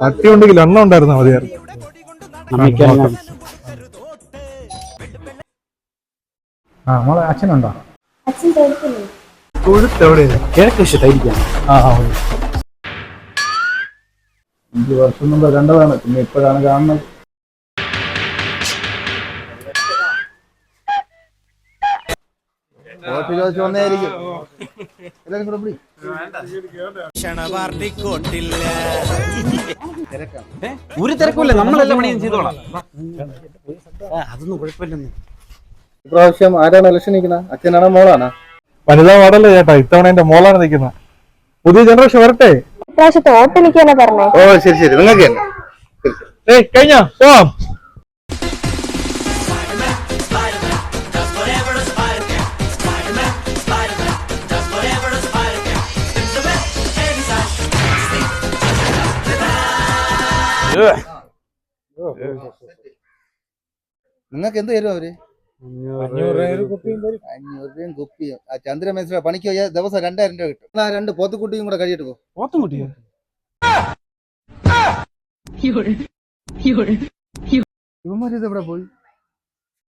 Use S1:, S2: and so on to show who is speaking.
S1: പട്ടി ഉണ്ടെങ്കിൽ എണ്ണ ഉണ്ടായിരുന്നാ മതിയായിരുന്നു ആ നമ്മളെ അച്ഛനുണ്ടോ. അഞ്ച് വർഷം മുമ്പ് കണ്ടതാണ് പിന്നെ ഇപ്പോഴാണ് കാണുന്നത്.
S2: വോട്ട് ചോദിച്ചു വന്നതായിരിക്കും എല്ലാരും കൂടെ.
S3: ഒരു തിരക്കുമില്ല. നമ്മളെല്ലാം പണിയും ചെയ്തോളാം. അതൊന്നും കുഴപ്പമില്ലെന്ന്.
S2: ഇപ്രാവശ്യം ആരാണ് ഇലക്ഷൻ നിൽക്കുന്നത് അച്ഛനാണോ മോളാണോ?
S1: വനിതാ വാർഡല്ലേ ചേട്ടാ ഇത്തവണ എന്റെ മോളാണ് നിൽക്കുന്നത്. പുതിയ ജനറേഷൻ വരട്ടെ?
S4: ഇപ്രാവശ്യത്തെ ഓട്ടെനിക്കാ എനിക്കാണ് പറഞ്ഞേ.
S2: ഓ ശരി ശരി. നിങ്ങൾക്ക്
S1: കഴിഞ്ഞ? പോവാം.
S2: നിങ്ങൾക്ക് എന്ത് തരും അവർ? അഞ്ഞൂറ് രൂപയും കുപ്പിയും. ആ ചന്ദ്ര മനസ്സിലാ പണിക്ക് പോയാൽ ദിവസം രണ്ടായിരം രൂപ കിട്ടും. ആ രണ്ട് പോത്തുക്കുട്ടിയും കൂടെ കഴിയിട്ട് പോ.
S3: പോത്തും കുട്ടിയോ
S2: ഇവന്മാർ ഇത് എവിടെ പോയി?